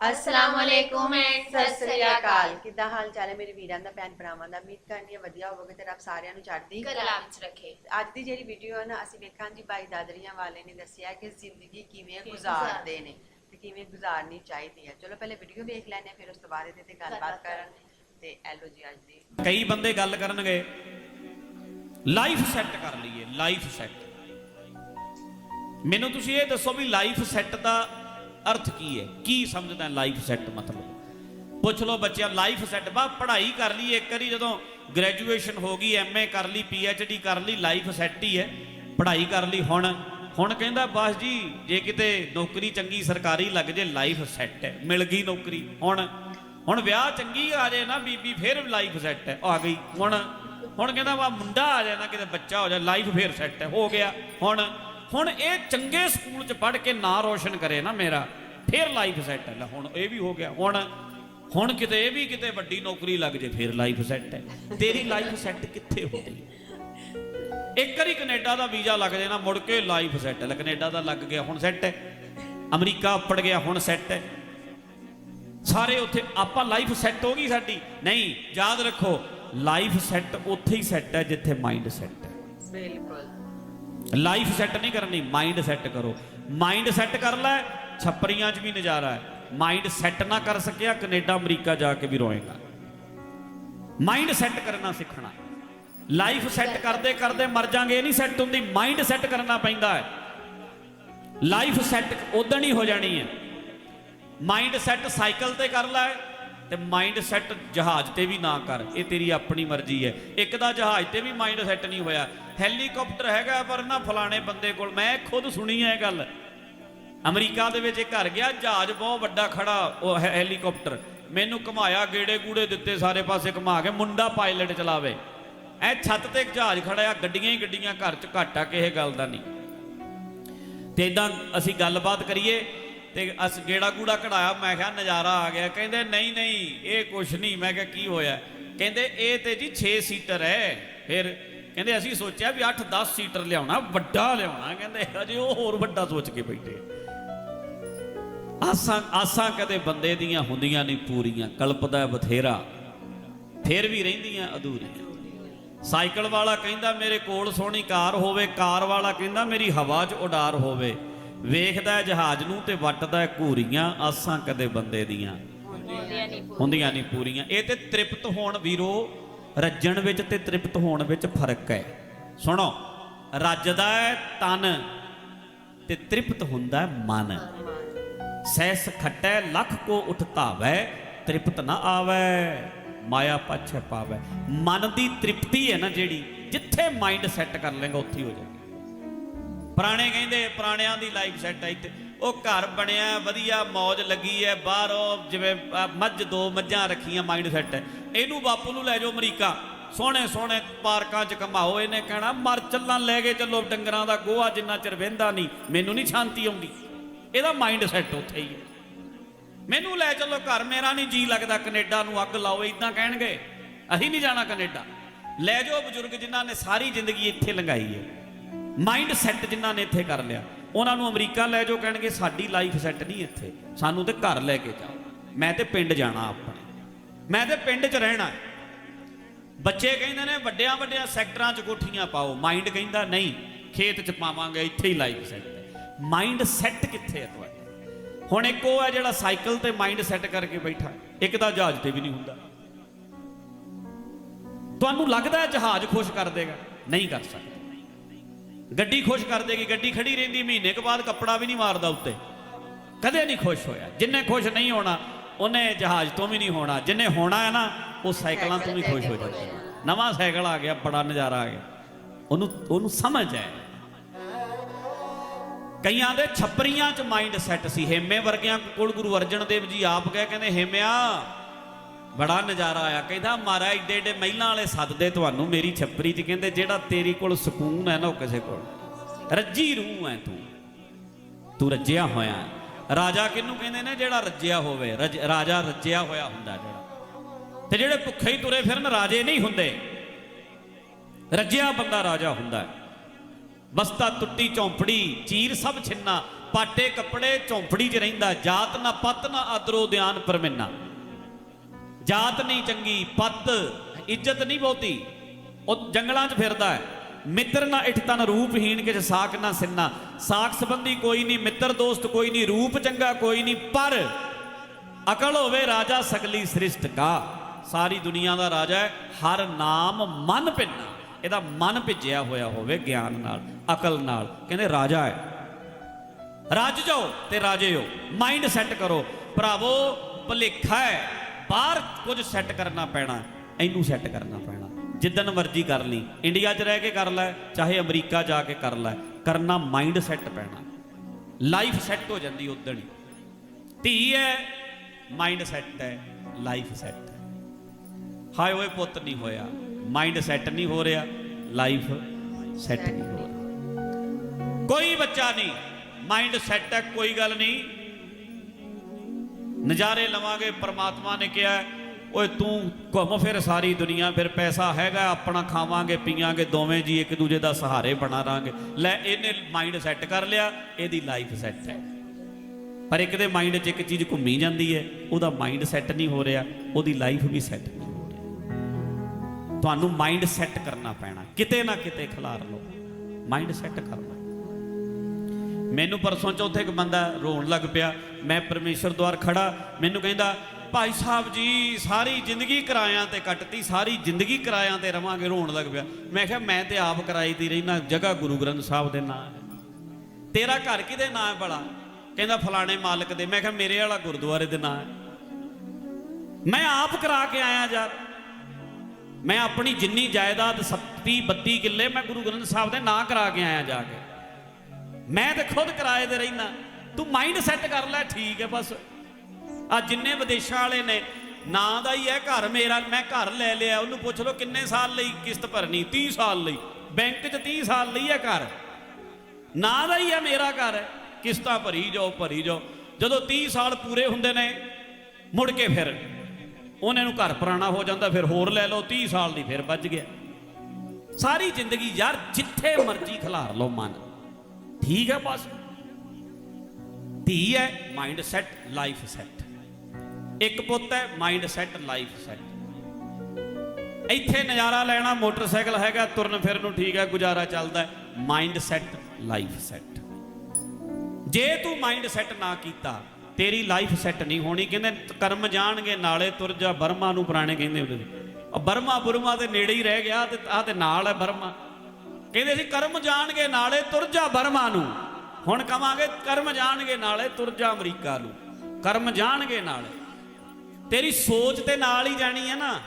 ਅਸਲਾਮ ਵਾਲੇਕੁਮ and Sat Sri ਅਕਾਲ। ਕਿੱਦਾਂ ਹਾਲ ਚਾਲ ਹੈ ਮੇਰੇ ਵੀਰਾਂ ਦਾ ਭੈਣ ਭਰਾਵਾਂ ਦਾ? ਉਮੀਦ ਕਰਨੀ ਹੈ ਵਧੀਆ ਹੋਵੋਗੇ ਤੇ ਰੱਬ ਸਾਰਿਆਂ ਨੂੰ ਚੜ੍ਹਦੀ ਕਲਾ ਵਿੱਚ ਰੱਖੇ। ਅੱਜ ਦੀ ਜਿਹੜੀ ਵੀਡੀਓ ਹੈ ਨਾ ਅਸੀਂ ਵੇਖਾਂ ਜੀ ਬਾਈ ਦਾਦਰੀਆਂ ਵਾਲੇ ਨੇ ਦੱਸਿਆ ਕਿ ਜ਼ਿੰਦਗੀ ਕਿਵੇਂ ਗੁਜ਼ਾਰਦੇ ਨੇ ਤੇ ਕਿਵੇਂ ਗੁਜ਼ਾਰਨੀ ਚਾਹੀਦੀ ਹੈ। ਚਲੋ ਪਹਿਲੇ ਵੀਡੀਓ ਵੇਖ ਹਾਂ ਫਿਰ ਉਸ ਤੋਂ ਬਾਅਦ ਇਹਦੇ ਤੇ ਗੱਲਬਾਤ ਗੱਲਬਾਤ ਕਰਾਂਗੇ। ਤੇ ਐਲੋ ਜੀ ਅੱਜ ਦੀ ਕਈ ਬੰਦੇ ਗੱਲ ਕਰਨਗੇ ਲਾਈਫ ਸੈੱਟ ਕਰ ਲਈਏ ਲਾਈਫ ਸੈੱਟ ਮੈਨੂੰ ਤੁਸੀਂ ਇਹ ਦੱਸੋ ਵੀ ਲਾਈਫ ਸੈੱਟ ਦਾ ਅਰਥ ਕੀ ਹੈ? ਕੀ ਸਮਝਦਾ ਲਾਈਫ ਸੈੱਟ ਮਤਲਬ? ਪੁੱਛ ਲਓ ਬੱਚਿਆਂ ਲਾਈਫ ਸੈੱਟ ਬਾ ਪੜ੍ਹਾਈ ਕਰ ਲਈ ਇੱਕ ਵਾਰੀ, ਜਦੋਂ ਗ੍ਰੈਜੂਏਸ਼ਨ ਹੋ ਗਈ ਐਮਏ ਕਰ ਲਈ ਪੀਐਚਡੀ ਕਰ ਲਈ ਲਾਈਫ ਸੈੱਟ ਹੀ ਹੈ। ਪੜ੍ਹਾਈ ਕਰ ਲਈ, ਹੁਣ ਹੁਣ ਕਹਿੰਦਾ, ਬਸ ਜੀ, ਜੇ ਕਿਤੇ ਨੌਕਰੀ ਚੰਗੀ ਸਰਕਾਰੀ ਲੱਗ ਜੇ ਲਾਈਫ ਸੈੱਟ ਹੈ, ਮਿਲ ਗਈ ਨੌਕਰੀ। ਹੁਣ ਹੁਣ ਵਿਆਹ ਚੰਗੀ ਆ ਜਾਏ ਨਾ, ਬੀਬੀ, ਫਿਰ ਲਾਈਫ ਸੈੱਟ ਹੈ, ਆ ਗਈ। ਹੁਣ ਹੁਣ ਕਹਿੰਦਾ ਵਾ ਮੁੰਡਾ ਆ ਜਾਏ ਨਾ, ਕਿਤੇ ਬੱਚਾ ਹੋ ਜਾਏ ਲਾਈਫ ਫਿਰ ਸੈੱਟ ਹੈ, ਹੋ ਗਿਆ। ਹੁਣ ਹੁਣ ਇਹ ਚੰਗੇ ਸਕੂਲ 'ਚ ਪੜ੍ਹ ਕੇ ਨਾਂ ਰੋਸ਼ਨ ਕਰੇ ਨਾ ਮੇਰਾ, ਫਿਰ ਲਾਈਫ ਸੈੱਟ ਹੈ। ਹੁਣ ਇਹ ਵੀ ਹੋ ਗਿਆ। ਹੁਣ ਹੁਣ ਕਿਤੇ ਇਹ ਵੀ ਕਿਤੇ ਵੱਡੀ ਨੌਕਰੀ ਲੱਗ ਜੇ, ਫਿਰ ਲਾਈਫ ਸੈੱਟ ਹੈ। ਤੇਰੀ ਲਾਈਫ ਸੈੱਟ ਕਿੱਥੇ ਹੋ ਗਈ? ਇੱਕ ਵਾਰੀ ਕੈਨੇਡਾ ਦਾ ਵੀਜ਼ਾ ਲੱਗ ਜੇ ਨਾ, ਮੁੜ ਕੇ ਲਾਈਫ ਸੈੱਟ ਹੈ। ਕੈਨੇਡਾ ਦਾ ਲੱਗ ਗਿਆ, ਹੁਣ ਸੈੱਟ ਹੈ। ਅਮਰੀਕਾ ਉੱਪੜ ਗਿਆ, ਹੁਣ ਸੈੱਟ ਹੈ। ਸਾਰੇ ਉੱਥੇ, ਆਪਾਂ ਲਾਈਫ ਸੈੱਟ ਹੋ ਗਈ ਸਾਡੀ। ਨਹੀਂ, ਯਾਦ ਰੱਖੋ ਲਾਈਫ ਸੈੱਟ ਉੱਥੇ ਹੀ ਸੈੱਟ ਹੈ ਜਿੱਥੇ ਮਾਈਂਡ ਸੈੱਟ ਹੈ। ਬਿਲਕੁਲ। ਲਾਈਫ ਸੈੱਟ ਨਹੀਂ ਕਰਨੀ ਮਾਈਂਡ ਸੈੱਟ ਕਰੋ ਮਾਈਂਡ ਸੈੱਟ ਕਰ ਲੈ ਛੱਪਰੀਆਂ 'ਚ ਵੀ ਨਜ਼ਾਰਾ ਹੈ ਮਾਈਂਡ ਸੈੱਟ ਨਾ ਕਰ ਸਕਿਆ ਕੈਨੇਡਾ ਅਮਰੀਕਾ ਜਾ ਕੇ ਵੀ ਰੋਏਗਾ ਮਾਈਂਡ ਸੈੱਟ ਕਰਨਾ ਸਿੱਖਣਾ ਲਾਈਫ ਸੈੱਟ ਕਰਦੇ ਕਰਦੇ ਮਰ ਜਾਾਂਗੇ ਇਹ ਨਹੀਂ ਸੈੱਟ ਹੁੰਦੀ ਮਾਈਂਡ ਸੈੱਟ ਕਰਨਾ ਪੈਂਦਾ ਹੈ ਲਾਈਫ ਸੈੱਟ ਉਦੋਂ ਹੀ ਹੋ ਜਾਣੀ ਹੈ ਮਾਈਂਡ ਸੈੱਟ ਸਾਈਕਲ ਤੇ ਕਰ ਲੈ ਤੇ ਮਾਈਂਡ ਸੈੱਟ ਜਹਾਜ਼ ਤੇ ਵੀ ਨਾ ਕਰ, ਇਹ ਤੇਰੀ ਆਪਣੀ ਮਰਜ਼ੀ ਹੈ। ਇੱਕ ਦਾ ਜਹਾਜ਼ ਤੇ ਵੀ ਮਾਈਂਡ ਸੈੱਟ ਨਹੀਂ ਹੋਇਆ। ਹੈਲੀਕਾਪਟਰ ਹੈਗਾ, ਪਰ ਨਾ ਫਲਾਣੇ ਬੰਦੇ ਕੋਲ, ਮੈਂ ਖੁਦ ਸੁਣੀ ਹੈ ਇਹ ਗੱਲ। ਅਮਰੀਕਾ ਦੇ ਵਿੱਚ ਇੱਕ ਘਰ ਗਿਆ, ਜਹਾਜ਼ ਬਹੁਤ ਵੱਡਾ ਖੜਾ, ਉਹ ਹੈ- ਹੈਲੀਕਾਪਟਰ ਮੈਨੂੰ ਘੁਮਾਇਆ, ਗੇੜੇ ਗੂੜੇ ਦਿੱਤੇ ਸਾਰੇ ਪਾਸੇ ਘੁਮਾ ਕੇ, ਮੁੰਡਾ ਪਾਇਲਟ ਚਲਾਵੇ। ਐ ਛੱਤ ਤੇ ਇੱਕ ਜਹਾਜ਼ ਖੜਾ ਆ ਗੱਡੀਆਂ ਹੀ ਗੱਡੀਆਂ, ਘਰ 'ਚ ਘੱਟ ਆ ਕਿਸੇ ਗੱਲ ਦਾ ਨਹੀਂ। ਤੇ ਇਦਾਂ ਅਸੀਂ ਗੱਲਬਾਤ ਕਰੀਏ ਤੇ ਅਸ ਗੇੜਾ ਗੂੜਾ ਕਢਾਇਆ, ਮੈਂ ਕਿਹਾ ਨਜ਼ਾਰਾ ਆ ਗਿਆ। ਕਹਿੰਦੇ, ਨਹੀਂ ਨਹੀਂ, ਇਹ ਕੁਛ ਨਹੀਂ। ਮੈਂ ਕਿਹਾ, ਕੀ ਹੋਇਆ? ਕਹਿੰਦੇ, ਇਹ ਤੇ ਜੀ 6 ਸੀਟਰ ਹੈ ਫਿਰ ਕਹਿੰਦੇ, ਅਸੀਂ ਸੋਚਿਆ ਵੀ 8 10 ਸੀਟਰ ਲਿਆਉਣਾ, ਵੱਡਾ ਲਿਆਉਣਾ। ਕਹਿੰਦੇ ਅਜੇ ਉਹ ਹੋਰ ਵੱਡਾ ਸੋਚ ਕੇ ਬੈਠੇ ਆਸਾਂ ਆਸਾਂ ਕਦੇ ਬੰਦੇ ਦੀਆਂ ਹੁੰਦੀਆਂ ਨਹੀਂ ਪੂਰੀਆਂ, ਕਲਪਦਾ ਬਥੇਰਾ। ਫਿਰ ਵੀ ਰਹਿੰਦੀਆਂ ਅਧੂਰੀਆਂ ਸਾਈਕਲ ਵਾਲਾ ਕਹਿੰਦਾ, ਮੇਰੇ ਕੋਲ ਸੋਹਣੀ ਕਾਰ ਹੋਵੇ। ਕਾਰ ਵਾਲਾ ਕਹਿੰਦਾ, ਮੇਰੀ ਹਵਾ 'ਚ ਉਡਾਰ ਹੋਵੇ। ਵੇਖਦਾ ਜਹਾਜ਼ ਨੂੰ ਤੇ ਵੱਟਦਾ ਘੂਰੀਆਂ, ਆਸਾਂ ਕਦੇ ਬੰਦੇ ਦੀਆਂ। ਹੁੰਦੀਆਂ ਨਹੀਂ ਪੂਰੀਆਂ। ਇਹ ਤੇ ਤ੍ਰਿਪਤ ਹੋਣ ਵੀਰੋ, ਰੱਜਣ ਵਿੱਚ ਤੇ ਤ੍ਰਿਪਤ ਹੋਣ ਵਿੱਚ ਫ਼ਰਕ ਹੈ। ਸੁਣੋ, ਰੱਜਦਾ ਹੈ ਤਨ ਤੇ ਤ੍ਰਿਪਤ ਹੁੰਦਾ ਮਨ। ਸੈਸ ਖੱਟੈ, ਲੱਖ ਕੋ ਉਠਤਾਵੈ ਤ੍ਰਿਪਤ ਨਾ ਆਵੈ, ਮਾਇਆ ਪਛ ਪਾਵੈ। ਮਨ ਦੀ ਤ੍ਰਿਪਤੀ ਹੈ ਨਾ ਜਿਹੜੀ, ਜਿੱਥੇ ਮਾਈਂਡ ਸੈੱਟ ਕਰ ਲੇਗਾ ਉੱਥੇ ਹੀ ਹੋ ਜਾਏਗਾ। ਪੁਰਾਣੇ ਕਹਿੰਦੇ, ਪੁਰਾਣਿਆਂ ਦੀ ਲਾਈਫ ਸੈੱਟ ਹੈ ਇੱਥੇ। ਉਹ ਘਰ ਬਣਿਆ, ਵਧੀਆ, ਮੌਜ ਲੱਗੀ ਹੈ, ਬਾਹਰੋਂ ਜਿਵੇਂ ਮੱਝ, ਦੋ ਮੱਝਾਂ ਰੱਖੀਆਂ ਮਾਈਂਡ ਸੈੱਟ ਹੈ। ਇਹਨੂੰ ਬਾਪੂ ਨੂੰ ਲੈ ਜਾਓ ਅਮਰੀਕਾ। ਸੋਹਣੇ ਸੋਹਣੇ ਪਾਰਕਾਂ 'ਚ ਕਮਾਓ, ਇਹਨੇ ਕਹਿਣਾ, ਮਰ ਚੱਲਾਂ, ਲੈ ਕੇ ਚੱਲੋ, ਡੰਗਰਾਂ ਦਾ ਗੋਹਾ ਜਿੰਨਾ ਚਿਰ ਵਹਿੰਦਾ ਨਹੀਂ, ਮੈਨੂੰ ਨਹੀਂ ਸ਼ਾਂਤੀ ਆਉਂਦੀ। ਇਹਦਾ ਮਾਈਂਡ ਸੈੱਟ ਉੱਥੇ ਹੀ ਹੈ। ਮੈਨੂੰ ਲੈ ਚੱਲੋ ਘਰ, ਮੇਰਾ ਨਹੀਂ ਜੀ ਲੱਗਦਾ ਕੈਨੇਡਾ ਨੂੰ ਅੱਗ ਲਾਓ ਇਦਾਂ ਕਹਿਣਗੇ। ਅਸੀਂ ਨਹੀਂ ਜਾਣਾ ਕੈਨੇਡਾ। ਲੈ ਜਾਓ ਬਜ਼ੁਰਗ ਜਿਨ੍ਹਾਂ ਨੇ ਸਾਰੀ ਜ਼ਿੰਦਗੀ ਇੱਥੇ ਲੰਘਾਈ ਹੈ। ਮਾਈਂਡ ਸੈੱਟ ਜਿਨ੍ਹਾਂ ਨੇ ਇੱਥੇ ਕਰ ਲਿਆ। ਉਹਨਾਂ ਨੂੰ ਅਮਰੀਕਾ ਲੈ ਜਾਓ ਕਹਿਣਗੇ, ਸਾਡੀ ਲਾਈਫ ਸੈੱਟ ਨਹੀਂ ਇੱਥੇ। ਸਾਨੂੰ ਤੇ ਘਰ ਲੈ ਕੇ ਜਾਓ। ਮੈਂ ਤੇ ਪਿੰਡ ਜਾਣਾ ਆਪਣੇ। ਮੈਂ ਤੇ ਪਿੰਡ 'ਚ ਰਹਿਣਾ ਬੱਚੇ ਕਹਿੰਦੇ ਨੇ, ਵੱਡਿਆਂ ਵੱਡਿਆਂ ਸੈਕਟਰਾਂ 'ਚ ਕੋਠੀਆਂ ਪਾਓ। ਮਾਈਂਡ ਕਹਿੰਦਾ, ਨਹੀਂ, ਖੇਤ 'ਚ ਪਾਵਾਂਗੇ, ਇੱਥੇ ਹੀ ਲਾਈਫ ਸੈੱਟ ਹੈ। ਮਾਈਂਡ ਸੈੱਟ ਕਿੱਥੇ ਹੈ ਤੁਹਾਡਾ? ਹੁਣ ਇੱਕ ਉਹ ਹੈ ਜਿਹੜਾ ਸਾਈਕਲ ਤੇ ਮਾਈਂਡ ਸੈੱਟ ਕਰਕੇ ਬੈਠਾ ਇੱਕ ਤਾਂ ਜਹਾਜ਼ ਤੇ ਵੀ ਨਹੀਂ ਹੁੰਦਾ। ਤੁਹਾਨੂੰ ਲੱਗਦਾ ਜਹਾਜ਼ ਖੁਸ਼ ਕਰ ਦੇਗਾ? ਨਹੀਂ ਕਰ ਸਕਦਾ। ਗੱਡੀ ਖੁਸ਼ ਕਰ ਦੇਗੀ, ਗੱਡੀ ਖੜੀ ਰਹਿੰਦੀ, ਮਹੀਨੇ ਕੁ ਬਾਅਦ ਕੱਪੜਾ ਵੀ ਨਹੀਂ ਮਾਰਦਾ ਉੱਤੇ। ਕਦੇ ਨਹੀਂ ਖੁਸ਼ ਹੋਇਆ। ਜਿੰਨੇ ਖੁਸ਼ ਨਹੀਂ ਹੋਣਾ, ਉਹਨੇ ਜਹਾਜ਼ ਤੋਂ ਵੀ ਨਹੀਂ ਹੋਣਾ। ਜਿੰਨੇ ਹੋਣਾ ਹੈ ਨਾ, ਉਹ ਸਾਈਕਲਾਂ ਤੋਂ ਵੀ ਖੁਸ਼ ਹੋ ਜਾਂਦਾ ਨਵਾਂ ਸਾਈਕਲ ਆ ਗਿਆ, ਬੜਾ ਨਜ਼ਾਰਾ ਆ ਗਿਆ। ਉਹਨੂੰ ਉਹਨੂੰ ਸਮਝ ਹੈ। ਕਈਆਂ ਦੇ ਛੱਪਰੀਆਂ 'ਚ ਮਾਈਂਡ ਸੈੱਟ ਸੀ। ਹੇਮੇ ਵਰਗਿਆਂ ਕੋਲ ਗੁਰੂ ਅਰਜਨ ਦੇਵ ਜੀ ਆਪ ਕਹੇ ਕਹਿੰਦੇ, ਹੇਮਿਆ ਬੜਾ ਨਜ਼ਾਰਾ ਆਇਆ। ਕਹਿੰਦਾ ਮਾਰਾ ਏਡੇ ਏਡੇ ਮਹਿਲਾਂ ਵਾਲੇ ਸੱਦਦੇ ਤੁਹਾਨੂੰ ਮੇਰੀ ਛੱਪਰੀ 'ਚ। ਕਹਿੰਦੇ, ਜਿਹੜਾ ਤੇਰੀ ਕੋਲ ਸਕੂਨ ਹੈ ਨਾ, ਉਹ ਕਿਸੇ ਕੋਲ ਰੱਜੀ ਰੂਹ ਹੈ ਤੂੰ। ਤੂੰ ਰੱਜਿਆ ਹੋਇਆ ਰਾਜਾ ਕਿਹਨੂੰ ਕਹਿੰਦੇ ਨੇ? ਜਿਹੜਾ ਰੱਜਿਆ ਹੋਵੇ। ਰਜ- ਰਾਜਾ ਰੱਜਿਆ ਹੋਇਆ ਹੁੰਦਾ ਜਿਹੜਾ। ਤੇ ਜਿਹੜੇ ਭੁੱਖੇ ਹੀ ਤੁਰੇ ਫਿਰਨ, ਰਾਜੇ ਨਹੀਂ ਹੁੰਦੇ। ਰੱਜਿਆ ਬੰਦਾ ਰਾਜਾ ਹੁੰਦਾ ਬਸਤਾ ਟੁੱਟੀ ਝੌਂਪੜੀ, ਚੀਰ ਸਭ ਛਿੰਨਾ। ਪਾਟੇ ਕੱਪੜੇ, ਝੌਂਪੜੀ 'ਚ ਰਹਿੰਦਾ। ਜਾਤ ਨਾ ਪਤ ਨਾ ਆਦਰੋ ਧਿਆਨ ਪਰਮਿੰਨਾ। ਜਾਤ ਨਹੀਂ ਚੰਗੀ, ਪੱਤ, ਇੱਜ਼ਤ ਨਹੀਂ ਬਹੁਤੀ। ਉਹ ਜੰਗਲਾਂ 'ਚ ਫਿਰਦਾ ਹੈ। ਮਿੱਤਰ ਨਾ ਇਠ ਤਨ ਰੂਪਹੀਣ ਕਿਛ ਸਾਖ ਨਾ ਸਿੰਨਾ। ਸਾਖ ਸੰਬੰਧੀ ਕੋਈ ਨਹੀਂ, ਮਿੱਤਰ ਦੋਸਤ ਕੋਈ ਨਹੀਂ, ਰੂਪ ਚੰਗਾ ਕੋਈ ਨਹੀਂ, ਪਰ ਅਕਲ ਹੋਵੇ ਰਾਜਾ ਸਗਲੀ ਸ੍ਰਿਸ਼ਟ ਕਾ ਸਾਰੀ ਦੁਨੀਆ ਦਾ ਰਾਜਾ ਹੈ, ਹਰ ਨਾਮ ਮਨ ਭਿੰਨਾ। ਇਹਦਾ ਮਨ ਭਿੱਜਿਆ ਹੋਇਆ ਹੋਵੇ ਗਿਆਨ ਨਾਲ, ਅਕਲ ਨਾਲ। ਕਹਿੰਦੇ ਰਾਜਾ ਹੈ। ਰਾਜ ਜਾਓ ਤੇ ਰਾਜੇ ਹੋ। ਮਾਈਂਡ ਸੈੱਟ ਕਰੋ। ਭਰਾਵੋ, ਭੁਲੇਖਾ ਹੈ। ਬਾਹਰ ਕੁਝ ਸੈੱਟ ਕਰਨਾ ਪੈਣਾ, ਇਹਨੂੰ ਸੈੱਟ ਕਰਨਾ ਪੈਣਾ। ਜਿੱਦਨ ਮਰਜ਼ੀ ਕਰ ਲਈ। ਇੰਡੀਆ 'ਚ ਰਹਿ ਕੇ ਕਰ ਲੈ, ਚਾਹੇ ਅਮਰੀਕਾ ਜਾ ਕੇ ਕਰ ਲੈ, ਕਰਨਾ ਮਾਈਂਡ ਸੈੱਟ ਪੈਣਾ। ਲਾਈਫ ਸੈੱਟ ਹੋ ਜਾਂਦੀ ਉਦਣ ਹੀ। ਧੀ ਹੈ ਮਾਈਂਡ ਸੈੱਟ ਹੈ ਲਾਈਫ ਸੈੱਟ ਹੈ। ਹਾਏ ਓਏ ਪੁੱਤ ਨਹੀਂ ਹੋਇਆ ਮਾਈਂਡ ਸੈੱਟ ਨਹੀਂ ਹੋ ਰਿਹਾ ਲਾਈਫ ਸੈੱਟ ਨਹੀਂ ਹੋ ਰਿਹਾ। ਕੋਈ ਬੱਚਾ ਨਹੀਂ ਮਾਈਂਡ ਸੈੱਟ ਹੈ, ਕੋਈ ਗੱਲ ਨਹੀਂ। ਨਜ਼ਾਰੇ ਲਵਾਂਗੇ, ਪਰਮਾਤਮਾ ਨੇ ਕਿਹਾ, ਓਏ ਤੂੰ ਘੁੰਮ ਫਿਰ ਸਾਰੀ ਦੁਨੀਆ, ਫਿਰ ਪੈਸਾ ਹੈਗਾ, ਆਪਣਾ ਖਾਵਾਂਗੇ, ਪੀਵਾਂਗੇ, ਦੋਵੇਂ ਜੀ ਇੱਕ ਦੂਜੇ ਦਾ ਸਹਾਰੇ ਬਣਾ ਰਾਂਗੇ ਲੈ, ਇਹਨੇ ਮਾਈਂਡ ਸੈੱਟ ਕਰ ਲਿਆ, ਇਹਦੀ ਲਾਈਫ ਸੈੱਟ ਹੈ। ਪਰ ਇੱਕ ਦੇ ਮਾਈਂਡ 'ਚ ਇੱਕ ਚੀਜ਼ ਘੁੰਮੀ ਜਾਂਦੀ ਹੈ, ਉਹਦਾ ਮਾਈਂਡ ਸੈੱਟ ਨਹੀਂ ਹੋ ਰਿਹਾ, ਉਹਦੀ ਲਾਈਫ ਵੀ ਸੈੱਟ ਨਹੀਂ ਹੋ ਰਹੀ। ਤੁਹਾਨੂੰ ਮਾਈਂਡ ਸੈੱਟ ਕਰਨਾ ਪੈਣਾ, ਕਿਤੇ ਨਾ ਕਿਤੇ ਖਿਲਾਰ ਲਓ। ਮਾਈਂਡ ਸੈੱਟ ਕਰਨਾ। ਮੈਨੂੰ ਪਰਸੋਂ ਚੌਥੇ ਇੱਕ ਬੰਦਾ ਰੋਣ ਲੱਗ ਪਿਆ। ਮੈਂ ਪਰਮੇਸ਼ਰ ਦੁਆਰ ਖੜਾ। ਮੈਨੂੰ ਕਹਿੰਦਾ, ਭਾਈ ਸਾਹਿਬ ਜੀ, ਸਾਰੀ ਜ਼ਿੰਦਗੀ ਕਿਰਾਇਆਂ ਤੇ ਕੱਟਤੀ, ਸਾਰੀ ਜ਼ਿੰਦਗੀ ਕਿਰਾਇਆਂ ਤੇ ਰਵਾਂਗੇ, ਰੋਣ ਲੱਗ ਪਿਆ। ਮੈਂ ਕਿਹਾ, ਮੈਂ ਤੇ ਆਪ ਕਿਰਾਏ ਦੀ ਰਹਿਣਾ ਜਗ੍ਹਾ ਗੁਰੂ ਗ੍ਰੰਥ ਸਾਹਿਬ ਦੇ ਨਾਂ ਹੈ। ਤੇਰਾ ਘਰ ਕਿਹਦੇ ਨਾਂ ਹੈ ਭਲਾ? ਕਹਿੰਦਾ, ਫਲਾਣੇ ਮਾਲਕ ਦੇ। ਮੈਂ ਕਿਹਾ, ਮੇਰੇ ਵਾਲਾ ਗੁਰਦੁਆਰੇ ਦੇ ਨਾਂ ਹੈ। ਮੈਂ ਆਪ ਕਰਾ ਕੇ ਆਇਆ ਯਾਰ। ਮੈਂ ਆਪਣੀ ਜਿੰਨੀ ਜਾਇਦਾਦ 30 32 ਕਿੱਲੇ ਮੈਂ ਗੁਰੂ ਗ੍ਰੰਥ ਸਾਹਿਬ ਦੇ ਨਾਂ ਕਰਾ ਕੇ ਆਇਆ ਜਾ ਕੇ। ਮੈਂ ਤੇ ਖੁਦ ਕਿਰਾਏ ਤੇ ਰਹਿਣਾ ਤੂੰ ਮਾਈਂਡ ਸੈੱਟ ਕਰ ਲੈ, ਠੀਕ ਹੈ ਬਸ। ਆ ਜਿੰਨੇ ਵਿਦੇਸ਼ਾਂ ਵਾਲੇ ਨੇ, ਨਾਂ ਦਾ ਹੀ ਹੈ ਘਰ ਮੇਰਾ, ਮੈਂ ਘਰ ਲੈ ਲਿਆ। ਉਹਨੂੰ ਪੁੱਛ ਲਓ ਕਿੰਨੇ ਸਾਲ ਲਈ ਕਿਸ਼ਤ ਭਰਨੀ 30 ਸਾਲ ਲਈ। ਬੈਂਕ 'ਚ 30 ਸਾਲ ਲਈ ਹੈ ਘਰ। ਨਾਂ ਦਾ ਹੀ ਹੈ ਮੇਰਾ ਘਰ। ਹੈ ਕਿਸ਼ਤਾਂ ਭਰੀ ਜਾਓ ਭਰੀ ਜਾਓ। ਜਦੋਂ 30 ਸਾਲ ਪੂਰੇ ਹੁੰਦੇ ਨੇ, ਮੁੜ ਕੇ ਫਿਰ ਉਹਨੇ ਨੂੰ ਘਰ ਪੁਰਾਣਾ ਹੋ ਜਾਂਦਾ, ਫਿਰ ਹੋਰ ਲੈ ਲਓ 30 ਸਾਲ ਦੀ ਫਿਰ ਵੱਜ ਗਿਆ। ਸਾਰੀ ਜ਼ਿੰਦਗੀ ਯਾਰ, ਜਿੱਥੇ ਮਰਜ਼ੀ ਖਿਲਾਰ ਲਓ ਮਨ। ਠੀਕ ਹੈ ਬਸ। ਧੀ ਹੈ ਮਾਈਂਡ ਸੈਟ ਲਾਈਫ ਸੈਟ ਇੱਕ ਪੁੱਤ ਹੈ ਮਾਈਂਡ ਸੈਟ ਲਾਈਫ ਸੈਟ ਇੱਥੇ ਨਜ਼ਾਰਾ ਲੈਣਾ, ਮੋਟਰਸਾਈਕਲ ਹੈਗਾ, ਤੁਰਨ ਫਿਰਨ ਨੂੰ ਠੀਕ ਹੈ, ਗੁਜ਼ਾਰਾ ਚੱਲਦਾ ਹੈ। ਮਾਈਂਡ ਸੈਟ ਲਾਈਫ ਸੈਟ ਜੇ ਤੂੰ ਮਾਈਂਡ ਸੈਟ ਨਾ ਕੀਤਾ, ਤੇਰੀ ਲਾਈਫ ਸੈੱਟ ਨਹੀਂ ਹੋਣੀ। ਕਹਿੰਦੇ ਕਰਮ ਜਾਣਗੇ, ਨਾਲੇ ਤੁਰ ਜਾ, ਬਰਮਾ ਨੂੰ ਪੁਰਾਣੇ ਕਹਿੰਦੇ ਹੁੰਦੇ ਬਰਮਾ ਬੁਰਮਾ ਦੇ ਨੇੜੇ ਹੀ ਰਹਿ ਗਿਆ ਤੇ ਆਹ ਤੇ ਨਾਲ ਹੈ ਬਰਮਾ। ਕਹਿੰਦੇ ਸੀ, ਕਰਮ ਜਾਣਗੇ ਨਾਲੇ ਤੁਰ ਜਾ ਬਰਮਾ ਨੂੰ। ਹੁਣ ਕਵਾਂਗੇ, ਕਰਮ ਜਾਣਗੇ ਨਾਲੇ ਤੁਰ ਜਾ ਅਮਰੀਕਾ ਨੂੰ। ਕਰਮ ਜਾਣਗੇ ਨਾਲੇ। ਤੇਰੀ ਸੋਚ ਤੇ ਨਾਲ ਹੀ ਜਾਣੀ ਹੈ ਨਾ।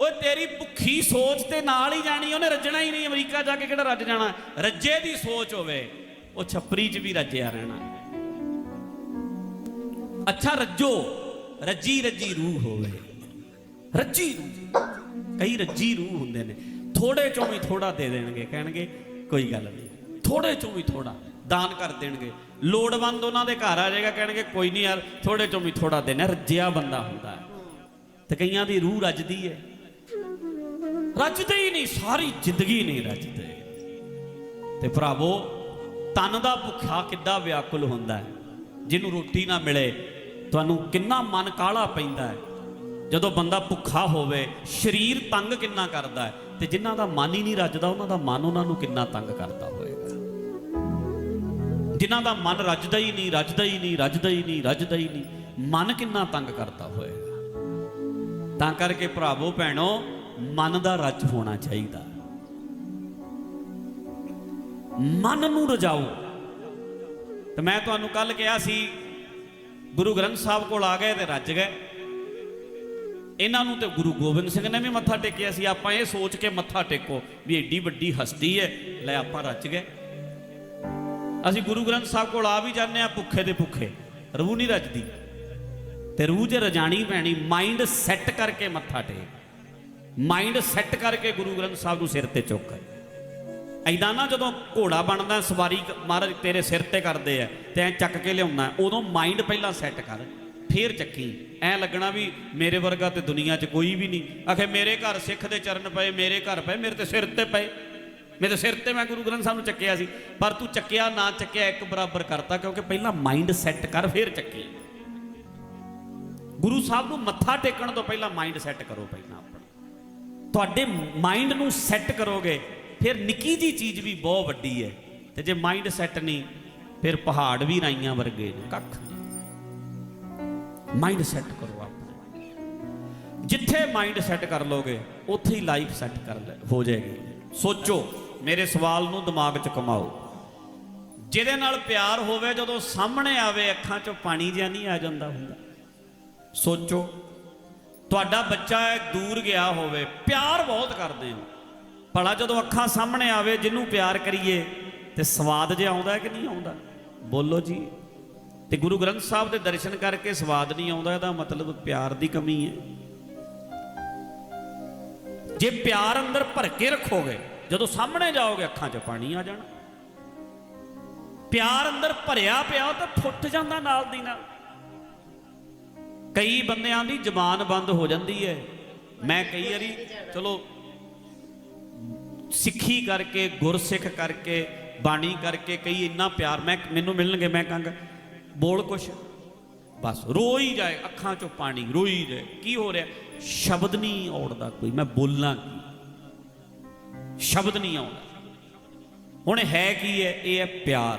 ਓਏ, ਤੇਰੀ ਭੁੱਖੀ ਸੋਚ ਤੇ ਨਾਲ ਹੀ ਜਾਣੀ, ਉਹਨੇ ਰੱਜਣਾ ਹੀ ਨਹੀਂ ਅਮਰੀਕਾ ਜਾ ਕੇ ਕਿਹੜਾ ਰੱਜ ਜਾਣਾ। ਰੱਜੇ ਦੀ ਸੋਚ ਹੋਵੇ, ਉਹ ਛੱਪਰੀ 'ਚ ਵੀ ਰੱਜਿਆ ਰਹਿਣਾ। ਅੱਛਾ, ਰੱਜੋ। ਰੱਜੀ ਰੱਜੀ ਰੂਹ ਹੋਵੇ। ਰੱਜੀ ਰੂਹ ਕਈ ਰੱਜੀ ਰੂਹ ਹੁੰਦੇ ਨੇ। ਥੋੜੇ ਚੋਂ ਵੀ ਥੋੜਾ ਦੇ ਦੇਣਗੇ, ਕਹਿਣਗੇ, ਕੋਈ ਗੱਲ ਨਹੀਂ। ਥੋੜੇ ਚੋਂ ਵੀ ਥੋੜਾ ਦਾਨ ਕਰ ਦੇਣਗੇ। ਲੋੜਵੰਦ ਉਹਨਾਂ ਦੇ ਘਰ ਆ ਜਾਏਗਾ, ਕਹਿਣਗੇ, ਕੋਈ ਨਹੀਂ ਯਾਰ, ਥੋੜੇ ਚੋਂ ਵੀ ਥੋੜਾ ਦੇਣਾ, ਰੱਜਿਆ ਬੰਦਾ ਹੁੰਦਾ ਹੈ। ਤੇ ਕਈਆਂ ਦੀ ਰੂਹ ਰੱਜਦੀ ਹੈ। ਰੱਜਦੇ ਹੀ ਨਹੀਂ, ਸਾਰੀ ਜ਼ਿੰਦਗੀ ਨਹੀਂ ਰੱਜਦੇ। ਤੇ ਭਰਾਵੋ, ਤਨ ਦਾ ਭੁੱਖਾ ਕਿੱਡਾ ਵਿਆਕੁਲ ਹੁੰਦਾ ਹੈ? ਜਿਹਨੂੰ ਰੋਟੀ ਨਾ ਮਿਲੇ, ਤੁਹਾਨੂੰ ਕਿੰਨਾ ਮਨ ਕਾਲਾ ਪੈਂਦਾ ਹੈ? ਜਦੋਂ ਬੰਦਾ ਭੁੱਖਾ ਹੋਵੇ, ਸਰੀਰ ਤੰਗ ਕਿੰਨਾ ਕਰਦਾ ਹੈ? ਤੇ ਜਿਨ੍ਹਾਂ ਦਾ ਮਨ ਹੀ ਨਹੀਂ ਰੱਜਦਾ, ਉਹਨਾਂ ਦਾ ਮਨ ਉਹਨਾਂ ਨੂੰ ਕਿੰਨਾ ਤੰਗ ਕਰਦਾ ਹੋਏਗਾ? ਜਿਨ੍ਹਾਂ ਦਾ ਮਨ ਰੱਜਦਾ ਹੀ ਨਹੀਂ, ਰੱਜਦਾ ਹੀ ਨਹੀਂ, ਰੱਜਦਾ ਹੀ ਨਹੀਂ, ਰੱਜਦਾ ਹੀ ਨਹੀਂ, ਮਨ ਕਿੰਨਾ ਤੰਗ ਕਰਦਾ ਹੋਏਗਾ? ਤਾਂ ਕਰਕੇ ਭਰਾਵੋ, ਭੈਣੋ, ਮਨ ਦਾ ਰੱਜ ਹੋਣਾ ਚਾਹੀਦਾ। ਮਨ ਨੂੰ ਰਜਾਓ। ਤੇ ਮੈਂ ਤੁਹਾਨੂੰ ਕੱਲ ਕਿਹਾ ਸੀ, ਗੁਰੂ ਗ੍ਰੰਥ ਸਾਹਿਬ ਕੋਲ ਆ ਗਏ ਤੇ ਰੱਜ ਗਏ। ਇਹਨਾਂ ਨੂੰ ਤੇ ਗੁਰੂ ਗੋਬਿੰਦ ਸਿੰਘ ਨੇ ਵੀ ਮੱਥਾ ਟੇਕਿਆ ਸੀ। ਆਪਾਂ ਇਹ ਸੋਚ ਕੇ ਮੱਥਾ ਟੇਕੋ ਵੀ ਏਡੀ ਵੱਡੀ ਹਸਤੀ ਹੈ। ਲੈ, ਆਪਾਂ ਰੱਜ ਗਏ। ਅਸੀਂ ਗੁਰੂ ਗ੍ਰੰਥ ਸਾਹਿਬ ਕੋਲ ਆ ਵੀ ਜਾਂਦੇ ਆ ਭੁੱਖੇ ਦੇ ਭੁੱਖੇ। ਰੂਹ ਨਹੀਂ ਰੱਜਦੀ। ਤੇ ਰੂਹ ਜੇ ਰਜਾਣੀ ਪੈਣੀ ਮਾਈਂਡ ਸੈੱਟ ਕਰਕੇ ਮੱਥਾ ਟੇਕ। ਮਾਈਂਡ ਸੈੱਟ ਕਰਕੇ ਗੁਰੂ ਗ੍ਰੰਥ ਸਾਹਿਬ ਨੂੰ ਸਿਰ ਤੇ ਚੁੱਕ। ਐਦਾਂ ਨਾ ਜਦੋਂ ਘੋੜਾ ਬਣਦਾ, ਸਵਾਰੀ ਮਹਾਰਾਜ ਤੇਰੇ ਸਿਰ ਤੇ ਕਰਦੇ ਆ, ਤੇ ਐ ਚੱਕ ਕੇ ਲਿਆਉਣਾ ਉਦੋਂ ਮਾਈਂਡ ਪਹਿਲਾਂ ਸੈੱਟ ਕਰ। ਫੇਰ ਚੱਕੀ। ਐ ਲੱਗਣਾ ਵੀ ਮੇਰੇ ਵਰਗਾ ਤੇ ਦੁਨੀਆ 'ਚ ਕੋਈ ਵੀ ਨਹੀਂ। ਆਖੇ, ਮੇਰੇ ਘਰ ਸਿੱਖ ਦੇ ਚਰਨ ਪਏ, ਮੇਰੇ ਘਰ ਪਏ, ਮੇਰੇ ਤੇ ਸਿਰ ਤੇ ਪਏ। ਮੇਰੇ ਸਿਰ ਤੇ ਮੈਂ ਗੁਰੂ ਗ੍ਰੰਥ ਸਾਹਿਬ ਨੂੰ ਚੱਕਿਆ ਸੀ। ਪਰ ਤੂੰ ਚੱਕਿਆ, ਨਾ ਚੱਕਿਆ, ਇੱਕ ਬਰਾਬਰ ਕਰਤਾ, ਕਿਉਂਕਿ ਪਹਿਲਾਂ ਮਾਈਂਡ ਸੈੱਟ ਕਰ, ਫਿਰ ਚੱਕੀ। ਗੁਰੂ ਸਾਹਿਬ ਨੂੰ ਮੱਥਾ ਟੇਕਣ ਤੋਂ ਪਹਿਲਾਂ ਮਾਈਂਡ ਸੈੱਟ ਕਰੋ ਪਹਿਲਾਂ ਆਪਣਾ। ਤੁਹਾਡੇ ਮਾਈਂਡ ਨੂੰ ਸੈੱਟ ਕਰੋਗੇ, ਫਿਰ ਨਿੱਕੀ ਜੀ ਚੀਜ਼ ਵੀ ਬਹੁਤ ਵੱਡੀ ਹੈ। ਤੇ ਜੇ ਮਾਈਂਡ ਸੈੱਟ ਨਹੀਂ, ਫਿਰ ਪਹਾੜ ਵੀ ਰਾਈਆਂ ਵਰਗੇ ਨੇ। ਕੱਖ ਮਾਈਂਡ ਸੈੱਟ ਕਰੋ ਆਪਣਾ। ਜਿੱਥੇ ਮਾਈਂਡ ਸੈੱਟ ਕਰ ਲੋਗੇ, ਉੱਥੇ ਹੀ ਲਾਈਫ ਸੈੱਟ ਕਰ ਲੈ ਹੋ ਜਾਏਗੀ। ਸੋਚੋ, ਮੇਰੇ ਸਵਾਲ ਨੂੰ ਦਿਮਾਗ 'ਚ ਕਮਾਓ। ਜਿਹਦੇ ਨਾਲ ਪਿਆਰ ਹੋਵੇ, ਜਦੋਂ ਸਾਹਮਣੇ ਆਵੇ, ਅੱਖਾਂ 'ਚੋਂ ਪਾਣੀ ਜਿਹਾ ਨਹੀਂ ਆ ਜਾਂਦਾ ਹੁੰਦਾ। ਸੋਚੋ, ਤੁਹਾਡਾ ਬੱਚਾ ਦੂਰ ਗਿਆ ਹੋਵੇ, ਪਿਆਰ ਬਹੁਤ ਕਰਦੇ ਹੋ। ਭਲਾ ਜਦੋਂ ਅੱਖਾਂ ਸਾਹਮਣੇ ਆਵੇ, ਜਿਹਨੂੰ ਪਿਆਰ ਕਰੀਏ, ਤੇ ਸਵਾਦ ਜਿਹਾ ਆਉਂਦਾ ਕਿ ਨਹੀਂ ਆਉਂਦਾ? ਬੋਲੋ ਜੀ। ਤੇ ਗੁਰੂ ਗ੍ਰੰਥ ਸਾਹਿਬ ਦੇ ਦਰਸ਼ਨ ਕਰਕੇ ਸਵਾਦ ਨਹੀਂ ਆਉਂਦਾ, ਇਹਦਾ ਮਤਲਬ ਪਿਆਰ ਦੀ ਕਮੀ ਹੈ। ਜੇ ਪਿਆਰ ਅੰਦਰ ਭਰ ਕੇ ਰੱਖੋਗੇ, ਜਦੋਂ ਸਾਹਮਣੇ ਜਾਓਗੇ, ਅੱਖਾਂ 'ਚ ਪਾਣੀ ਆ ਜਾਣਾ। ਪਿਆਰ ਅੰਦਰ ਭਰਿਆ ਪਿਆ ਤਾਂ ਫੁੱਟ ਜਾਂਦਾ ਨਾਲ ਦੀ ਨਾਲ। ਕਈ ਬੰਦਿਆਂ ਦੀ ਜ਼ਬਾਨ ਬੰਦ ਹੋ ਜਾਂਦੀ ਹੈ। ਮੈਂ ਕਈ ਵਾਰੀ, ਚਲੋ, ਸਿੱਖੀ ਕਰਕੇ, ਗੁਰਸਿੱਖ ਕਰਕੇ, ਬਾਣੀ ਕਰਕੇ ਕਈ ਇੰਨਾ ਪਿਆਰ, ਮੈਂ, ਮੈਨੂੰ ਮਿਲਣਗੇ, ਮੈਂ ਕਹਾਂਗਾ ਬੋਲ ਕੁਛ। ਬਸ ਰੋਈ ਜਾਏ, ਅੱਖਾਂ ਚੋਂ ਪਾਣੀ, ਰੋਈ ਜਾਏ। ਕੀ ਹੋ ਰਿਹਾ? ਸ਼ਬਦ ਨਹੀਂ ਔੜਦਾ ਕੋਈ। ਮੈਂ ਬੋਲਾਂ ਕੀ? ਸ਼ਬਦ ਨਹੀਂ ਆਉਂਦਾ ਹੁਣ ਹੈ ਕੀ ਹੈ? ਇਹ ਹੈ ਪਿਆਰ।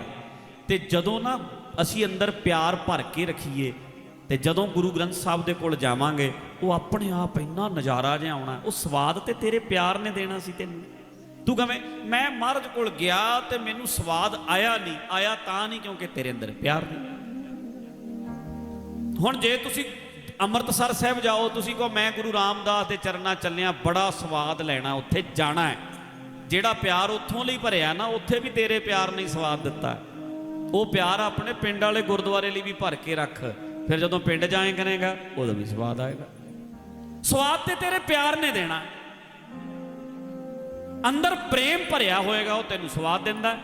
ਤੇ ਜਦੋਂ ਨਾ ਅਸੀਂ ਅੰਦਰ ਪਿਆਰ ਭਰ ਕੇ ਰੱਖੀਏ, ਤੇ ਜਦੋਂ ਗੁਰੂ ਗ੍ਰੰਥ ਸਾਹਿਬ ਦੇ ਕੋਲ ਜਾਵਾਂਗੇ, ਉਹ ਆਪਣੇ ਆਪ ਇੰਨਾ ਨਜ਼ਾਰਾ ਜਿਹਾ ਆਉਣਾ। ਉਹ ਸਵਾਦ ਤੇ ਤੇਰੇ ਪਿਆਰ ਨੇ ਦੇਣਾ ਸੀ ਤੈਨੂੰ। ਤੂੰ ਕਵੇਂ, ਮੈਂ ਮਹਾਰਾਜ ਕੋਲ ਗਿਆ ਤੇ ਮੈਨੂੰ ਸਵਾਦ ਆਇਆ ਨਹੀਂ। ਆਇਆ ਤਾਂ ਨਹੀਂ ਕਿਉਂਕਿ ਤੇਰੇ ਅੰਦਰ ਪਿਆਰ ਨਹੀਂ। ਹੁਣ ਜੇ ਤੁਸੀਂ ਅੰਮ੍ਰਿਤਸਰ ਸਾਹਿਬ ਜਾਓ, ਤੁਸੀਂ ਕਹੋ ਮੈਂ ਗੁਰੂ ਰਾਮਦਾਸ ਦੇ ਚਰਨਾਂ ਚੱਲਿਆ ਬੜਾ ਸਵਾਦ ਲੈਣਾ, ਉੱਥੇ ਜਾਣਾ ਹੈ। ਜਿਹੜਾ ਪਿਆਰ ਉੱਥੋਂ ਲਈ ਭਰਿਆ ਨਾ, ਉੱਥੇ ਵੀ ਤੇਰੇ ਪਿਆਰ ਨੇ ਸਵਾਦ ਦਿੱਤਾ। ਉਹ ਪਿਆਰ ਆਪਣੇ ਪਿੰਡ ਵਾਲੇ ਗੁਰਦੁਆਰੇ ਲਈ ਵੀ ਭਰ ਕੇ ਰੱਖ। ਫਿਰ ਜਦੋਂ ਪਿੰਡ ਜਾਏ ਕਰੇਗਾ ਉਦੋਂ ਵੀ ਸਵਾਦ ਆਏਗਾ। ਸਵਾਦ ਤੇ ਤੇਰੇ ਪਿਆਰ ਨੇ ਦੇਣਾ। ਅੰਦਰ ਪ੍ਰੇਮ ਭਰਿਆ ਹੋਏਗਾ, ਉਹ ਤੈਨੂੰ ਸਵਾਦ ਦਿੰਦਾ।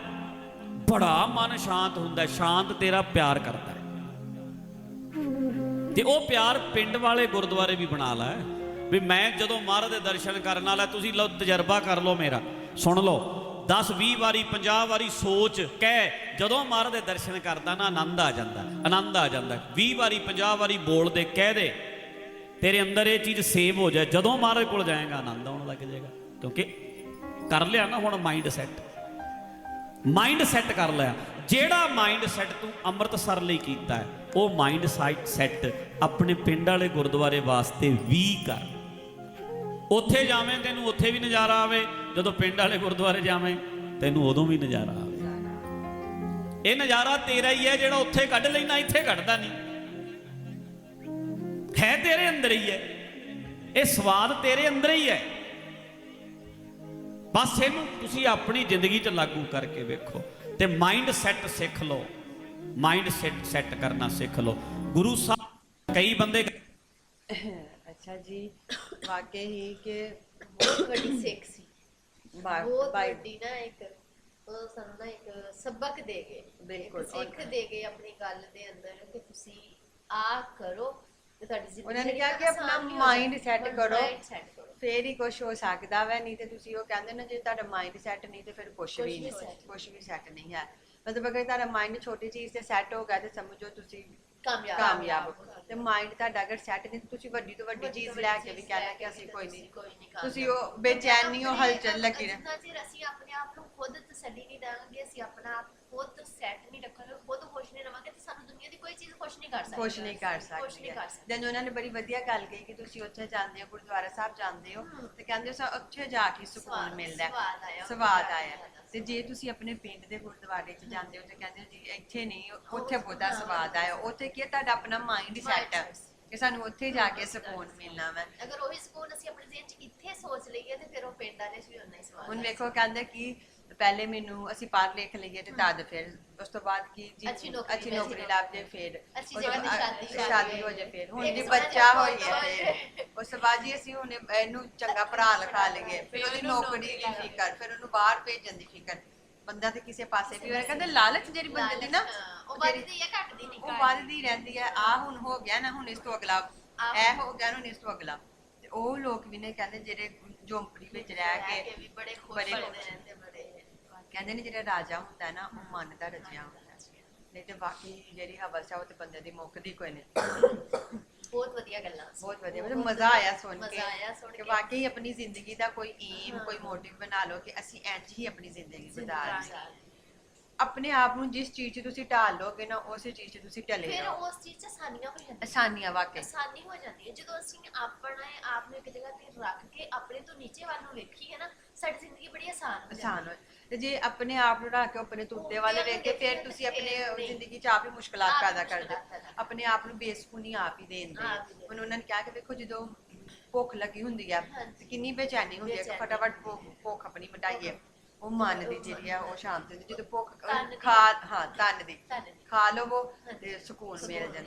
ਬੜਾ ਮਨ ਸ਼ਾਂਤ ਹੁੰਦਾ, ਸ਼ਾਂਤ ਤੇਰਾ ਪਿਆਰ ਕਰਦਾ। ਤੇ ਉਹ ਪਿਆਰ ਪਿੰਡ ਵਾਲੇ ਗੁਰਦੁਆਰੇ ਵੀ ਬਣਾ ਲੈ। ਵੀ ਮੈਂ ਜਦੋਂ ਮਹਾਰਾਜ ਦੇ ਦਰਸ਼ਨ ਕਰਨ ਵਾਲਾ, ਤੁਸੀਂ ਲਓ ਤਜਰਬਾ ਕਰ ਲਓ ਮੇਰਾ। ਸੁਣ ਲਓ 10 20 ਵਾਰੀ 50 ਵਾਰੀ ਸੋਚ, ਕਹਿ, ਜਦੋਂ ਮਹਾਰਾਜ ਦੇ ਦਰਸ਼ਨ ਕਰਦਾ ਨਾ, ਆਨੰਦ ਆ ਜਾਂਦਾ, ਆਨੰਦ ਆ ਜਾਂਦਾ। 20 ਵਾਰੀ 50 ਵਾਰੀ ਬੋਲ ਦੇ ਕਹਿ ਦੇ, ਤੇਰੇ ਅੰਦਰ ਇਹ ਚੀਜ਼ ਸੇਵ ਹੋ ਜਾਏ। ਜਦੋਂ ਮਹਾਰਾਜ ਕੋਲ ਜਾਏਗਾ, ਆਨੰਦ ਆਉਣ ਲੱਗ ਜਾਏਗਾ। ਕਿਉਂਕਿ ਕਰ ਲਿਆ ਨਾ ਹੁਣ ਮਾਈਂਡ ਸੈੱਟ ਮਾਈਂਡ ਸੈੱਟ ਕਰ ਲਿਆ। ਜਿਹੜਾ ਮਾਈਂਡ ਸੈੱਟ ਤੂੰ ਅੰਮ੍ਰਿਤਸਰ ਲਈ ਕੀਤਾ ਹੈ ਉਹ ਮਾਈਂਡ ਸੈੱਟ ਆਪਣੇ ਪਿੰਡ ਵਾਲੇ ਗੁਰਦੁਆਰੇ ਵਾਸਤੇ ਵੀ ਕਰ। ਉੱਥੇ ਜਾਵੇਂ, ਤੈਨੂੰ ਉੱਥੇ ਵੀ ਨਜ਼ਾਰਾ ਆਵੇ। ਜਦੋਂ ਪਿੰਡ ਵਾਲੇ ਗੁਰਦੁਆਰੇ ਜਾਵੇਂ, ਤੈਨੂੰ ਉਦੋਂ ਵੀ ਨਜ਼ਾਰਾ ਆਵੇ। ਇਹ ਨਜ਼ਾਰਾ ਤੇਰਾ ਹੀ ਹੈ ਜਿਹੜਾ ਉੱਥੇ ਕੱਢ ਲੈਣਾ ਇੱਥੇ ਕੱਢਦਾ ਨਹੀਂ। ਹੈ ਤੇਰੇ ਅੰਦਰ ਹੀ ਹੈ। ਇਹ ਸਵਾਦ ਤੇਰੇ ਅੰਦਰ ਹੀ ਹੈ। ਬਸ ਇਹਨੂੰ ਤੁਸੀਂ ਆਪਣੀ ਜ਼ਿੰਦਗੀ 'ਚ ਲਾਗੂ ਕਰਕੇ ਵੇਖੋ ਤੇ ਮਾਈਂਡ ਸੈੱਟ ਸਿੱਖ ਲਓ। ਮਾਈਂਡ ਸੈੱਟ ਸੈੱਟ ਕਰਨਾ ਸਿੱਖ ਲਓ। ਗੁਰੂ ਸਾਹਿਬ ਕਈ ਬੰਦੇ ਅੱਛਾ ਜੀ ਵਾਕਈ ਹੀ ਕਿ ਬਹੁਤ ਵੱਡੀ ਸਿੱਖ ਸੀ। ਬਹੁਤ ਬਾਈ- ਵੱਡੀ ਨਾ ਇੱਕ ਉਹ ਸਾਨੂੰ ਨਾ ਇੱਕ ਸਬਕ ਦੇ ਗਏ। ਬਿਲਕੁਲ, ਸਿੱਖ ਦੇ ਗਏ ਆਪਣੀ ਗੱਲ ਦੇ ਅੰਦਰ ਕਿ ਤੁਸੀਂ ਆ ਕਰੋ ਤੇ ਤੁਹਾਡੀ ਜ਼ਿੰਦਗੀ ਉਹਨਾਂ ਨੇ ਕਿਹਾ ਕਿ ਆਪਣਾ set mind ਕਰੋ। ਫੇਰ ਹੀ ਕੁਝ ਹੋ ਸਕਦਾ ਵੈ ਨਹੀਂ ਤੇ ਤੁਸੀਂ ਉਹ ਕਹਿੰਦੇ ਨਾ ਜੇ ਤੁਹਾਡਾ ਮਾਈਂਡ ਸੈੱਟ ਨਹੀਂ ਤੇ ਫਿਰ ਕੁਝ ਕੁਛ ਵੀ ਨਹੀਂ ਕੁਝ ਵੀ ਸੈੱਟ ਨਹੀਂ ਹੈ। ਮਤਲਬ ਅਗਰ ਤੁਹਾਡਾ ਮਾਈਂਡ ਛੋਟੀ ਚੀਜ਼ ਤੇ ਸੈੱਟ ਹੋ ਗਿਆ ਤੇ ਸਮਝੋ ਤੁਸੀਂ ਕਾਮਯਾਬ ਕਾਮਯਾਬ ਹੋ। ਤੇ ਮਾਈਂਡ ਤੁਹਾਡਾ ਅਗਰ ਸੈੱਟ ਨਹੀਂ ਤੇ ਤੁਸੀਂ ਵੱਡੀ ਤੋਂ ਵੱਡੀ ਚੀਜ਼ ਲੈ ਕੇ ਵੀ ਕਹਿਣਾ ਕਿ ਅਸੀਂ ਕੋਈ ਨਹੀਂ। ਕੋਈ ਨਹੀਂ ਤੁਸੀਂ। ਉਹ ਬੇਚੈਨੀ ਉਹ ਆਪਣੇ ਹਲਚਲ ਲੱਗੀ ਰਹਿ ਜਿੰਨਾ ਚਿਰ ਅਸੀਂ ਆਪਣੇ ਆਪ ਨੂੰ ਖੁਦ ਤਸੱਲੀ ਨਹੀਂ ਦੇਵਾਂਗੇ ਅਸੀਂ ਆਪਣਾ ਆਪ ਖੁਦ ਸੈੱਟ ਨਹੀਂ ਰੱਖਾਂਗੇ ਖੁਦ ਖੁਸ਼ ਨਹੀਂ ਰਵਾਂਗੇ ਤੇ ਸਾਨੂੰ ਦੁਨੀਆ ਦੀ ਕੋਈ ਚੀਜ਼ ਖੁਸ਼ ਨਹੀਂ ਕਰ ਸਕਦੀ। ਕੁਛ ਨਹੀਂ ਕਰ ਸਕਦੀ ਨਹੀਂ ਕਰ ਸਕਦੀ। ਜਨ ਉਹਨਾਂ ਨੇ ਬੜੀ ਵਧੀਆ ਗੱਲ ਕਹੀ ਕਿ ਤੁਸੀਂ ਉੱਥੇ ਜਾਂਦੇ ਹੋ ਗੁਰਦੁਆਰਾ ਸਾਹਿਬ ਜਾਂਦੇ ਹੋ ਤੇ ਕਹਿੰਦੇ ਸਾ ਉੱਥੇ ਜਾ ਕੇ ਸਕੂਨ ਸਵਾਦ- ਮਿਲਦਾ ਹੈ। ਸਵਾਦ ਆਇਆ, ਸਵਾਦ ਆਇਆ। ਤੇ ਜੇ ਤੁਸੀਂ ਆਪਣੇ ਪਿੰਡ ਦੇ ਗੁਰਦੁਆਰੇ 'ਚ ਜਾਂਦੇ ਹੋ ਤੇ ਕਹਿੰਦੇ ਹੋ ਜੀ ਇੱਥੇ ਨਹੀਂ ਉੱਥੇ ਬਹੁਤਾ ਸਵਾਦ ਆਇਆ। ਉੱਥੇ ਕੀ ਹੈ, ਤੁਹਾਡਾ ਆਪਣਾ ਮਾਈਂਡ ਸੈੱਟ ਹੈ ਕਿ ਸਾਨੂੰ ਉੱਥੇ ਜਾ ਕੇ ਸਕੂਨ ਮਿਲਣਾ ਵਾ। ਅਗਰ ਉਹੀ ਸਕੂਨ ਅਸੀਂ ਆਪਣੇ ਜ਼ਿਹਨ 'ਚ ਇੱਥੇ ਸੋਚ ਲਈਏ ਤੇ ਫਿਰ ਉਹ ਪਿੰਡ ਵਾਲੇ 'ਚ ਵੀ ਉਨਾ ਹੀ ਸਵਾਦ ਹੁਣ ਵੇਖੋ ਕਹਿੰਦੇ ਕਿ ਪਹਿਲੇ ਮੈਨੂੰ ਅਸੀਂ ਪੜ੍ਹ ਲਿਖ ਲਈਏ ਤੇ ਤਦ ਫਿਰ ਉਸ ਤੋਂ ਬਾਅਦ ਕੀ ਜੀ ਅੱਛੀ ਨੌਕਰੀ ਅੱਛੀ ਮਿਲ ਨੌਕਰੀ ਜੇ। ਲੱਭ ਜੇ ਫਿਰ। ਅੱਛੀ ਜਗ੍ਹਾ ਤੋਂ ਸ਼ਾਦੀ ਹੋ ਸ਼ਾਦੀ ਜੇ। ਹੋ ਜੇ ਫਿਰ। ਹੁਣ ਇੱਕ ਜੀ ਬੱਚਾ ਹੋਈਏ ਪੋਤਾ ਫਿਰ। ਉਸ ਤੋਂ ਬਾਅਦ ਜੀ ਅਸੀਂ ਹੁਣ ਇਹਨੂੰ ਚੰਗਾ ਭਰਾ ਲਿਖਾ ਲਈਏ। ਫਿਰ ਉਹਦੀ ਨੌਕਰੀ ਦੀ ਫਿਕਰ। ਫਿਰ ਉਹਨੂੰ ਬਾਹਰ ਭੇਜਣ ਦੀ ਫਿਕਰ। ਬੰਦਾ ਤੇ ਕਿਸੇ ਪਾਸੇ ਵੀ ਹੋਇਆ ਕਹਿੰਦੇ ਲਾਲਚ ਜਿਹੜੀ ਬੰਦੇ ਦੀ ਨਾ ਹਾਂ, ਉਹ ਵੱਧਦੀ ਹੈ ਘਟਦੀ ਨਹੀਂ ਉਹ ਵੱਧਦੀ ਰਹਿੰਦੀ ਹੈ। ਆ ਹੁਣ ਹੋ ਗਿਆ ਨਾ ਹੁਣ ਇਸ ਤੋਂ ਅਗਲਾ। ਆਹ ਇਹ ਹੋ ਗਿਆ ਨਾ ਹੁਣ ਇਸ ਤੋਂ ਅਗਲਾ। ਤੇ ਉਹ ਲੋਕ ਵੀ ਨੇ ਕਹਿੰਦੇ ਜਿਹੜੇ ਝੋਂਪੜੀ ਵਿੱਚ ਰਹਿ ਕੇ ਵੀ ਬੜੇ ਖੁਸ਼ ਬੜੇ ਹੁੰਦੇ। ਰਹਿੰਦੇ ਕਹਿੰਦੇ ਨੇ ਜਿਹੜਾ ਰਾਜਾ ਹੁੰਦਾ ਨਾ ਉਹ ਮਨ ਦਾ ਰਜਿਆ ਹੁੰਦਾ ਨਹੀਂ ਤੇ ਬਾਕੀ ਜਿਹੜੀ ਹਵਸ ਆ ਉਹ ਤੇ ਬੰਦੇ ਦੀ ਮੁੱਕਦੀ ਕੋਈ ਨਹੀਂ। ਬਹੁਤ ਵਧੀਆ ਗੱਲਾਂ। ਬਹੁਤ ਵਧੀਆ। ਮੈਨੂੰ ਮਜ਼ਾ ਆਇਆ ਸੁਣ ਕੇ। ਮਜ਼ਾ ਆਇਆ ਸੁਣ ਕਿ ਵਾਕਈ ਆਪਣੀ ਜ਼ਿੰਦਗੀ ਦਾ ਕੋਈ ਏਮ। ਕੋਈ ਮੋਟਿਵ ਬਣਾ ਲਓ ਕਿ ਅਸੀਂ ਇੰਜ ਹੀ ਆਪਣੀ ਜ਼ਿੰਦਗੀ ਗੁਜ਼ਾਰਨੀ ਆਪਣੇ ਆਪ ਨੂੰ ਜਿਸ ਚੀਜ਼ 'ਚ ਤੁਸੀਂ ਢਾਲ ਲੋਗੇ ਨਾ ਉਸੇ ਚੀਜ਼ 'ਚ ਤੁਸੀਂ ਢਲੇ ਫਿਰ ਉਸ ਚੀਜ਼ 'ਚ ਆਸਾਨੀਆਂ ਹੋ ਜਾਂਦੀਆਂ। ਆਸਾਨੀਆਂ ਵਾਕਈ। ਆਸਾਨੀ ਹੋ ਜਾਂਦੀ ਹੈ। ਜਦੋਂ ਅਸੀਂ ਆਪਣੇ ਆਪ ਨੂੰ ਇੱਕ ਜਗ੍ਹਾ ਤੇ ਰੱਖ ਕੇ ਆਪਣੇ ਤੋਂ ਨੀਚੇ ਵੱਲ ਨੂੰ ਵੇਖੀਏ ਨਾ ਸਾਡੀ ਜ਼ਿੰਦਗੀ ਬੜੀ ਆਸਾਨ ਹੋ ਜਾਂਦੀ ਆਸਾਨ ਹੋ ਤੇ ਜੇ ਆਪਣੇ ਆਪ ਨੂੰ ਰੱਖ ਕੇ ਆਪਣੇ ਤੁੱਤੇ ਵਾਲੇ ਵੇਖ ਕੇ ਫਿਰ ਤੁਸੀਂ ਆਪਣੇ ਜ਼ਿੰਦਗੀ 'ਚ ਆਪ ਹੀ ਮੁਸ਼ਕਲਾਂ ਪੈਦਾ ਕਰਦੇ। ਆਪਣੇ ਆਪ ਨੂੰ ਬੇਸਕੂਨੀ ਆਪ ਹੀ ਹੀ ਦਿੰਦੇ। ਹੁਣ ਉਹਨਾਂ ਨੇ ਕਿਹਾ ਕਿ ਵੇਖੋ ਜਦੋਂ ਭੁੱਖ ਲੱਗੀ ਹੁੰਦੀ ਆ ਕਿੰਨੀ ਬੇਚੈਨੀ ਹੁੰਦੀ ਬੇਚੈਨੀ। ਫਟਾਫਟ ਭੁੱਖ- ਆਪਣੀ ਮਿਟਾਈਏ ਉਹ ਮਨ ਦੀ ਜਿਹੜੀ ਆ ਉਹ ਸ਼ਾਂਤ ਹੁੰਦੀ ਜਦੋਂ ਭੁੱਖ ਦੀ। ਖਾ ਹਾਂ ਤਨ ਦੀ ਧੰਨ ਦੀ। ਖਾ ਲਵੋ। ਤੇ ਸਕੂਨ ਮਿਲੇ। ਜਾਂਦਾ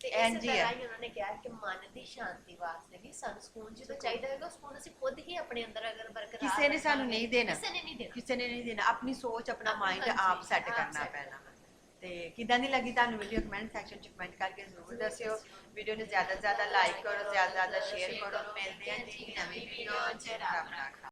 ਤੇ ਇਸੇ ਤਰ੍ਹਾਂ ਹੈ ਉਹਨਾਂ ਨੇ ਕਿਹਾ ਕਿ ਮਨ ਦੀ ਸ਼ਾਂਤੀ ਵਾਸਤੇ ਵੀ ਸਾਨੂੰ ਸਕੂਨ ਜਦੋਂ ਚਾਹੀਦਾ ਹੋਏਗਾ ਸਕੂਨ ਅਸੀਂ ਖੁਦ ਹੀ ਆਪਣੇ ਅੰਦਰ ਅਗਰ ਬਰਕਰਾਰ ਕਿਸੇ ਨੇ ਸਾਨੂੰ ਨਹੀਂ ਦੇਣਾ। ਕਿਸੇ ਨੇ ਨਹੀਂ ਦੇਣਾ। ਕਿਸੇ ਨੇ ਨਹੀਂ ਦੇਣਾ। ਆਪਣੀ ਸੋਚ ਆਪਣਾ ਆਪਣੀ ਮਾਈਂਡ ਹਾਂਜੀ, ਆਪ ਸੈੱਟ ਆਪ ਕਰਨਾ set ਪੈਣਾ। ਤੇ ਕਿਦਾਂ ਦੀ ਲੱਗੀ ਤੁਹਾਨੂੰ ਵੀਡੀਓ ਕਮੈਂਟ ਸੈਕਸ਼ਨ ਚ ਕਮੈਂਟ ਕਰਕੇ ਜ਼ਰੂਰ ਦੱਸਿਓ। ਵੀਡੀਓ ਨੂੰ ਜ਼ਿਆਦਾ ਤੋਂ ਜ਼ਿਆਦਾ ਲਾਈਕ ਕਰੋ ਜ਼ਿਆਦਾ ਤੋਂ ਜ਼ਿਆਦਾ ਸ਼ੇਅਰ ਕਰੋ। ਮਿਲਦੇ ਹਾਂ ਜੀ ਨਵੀਂ ਵੀਡੀਓ ਚ। ਰੱਬ ਰੱਖਾ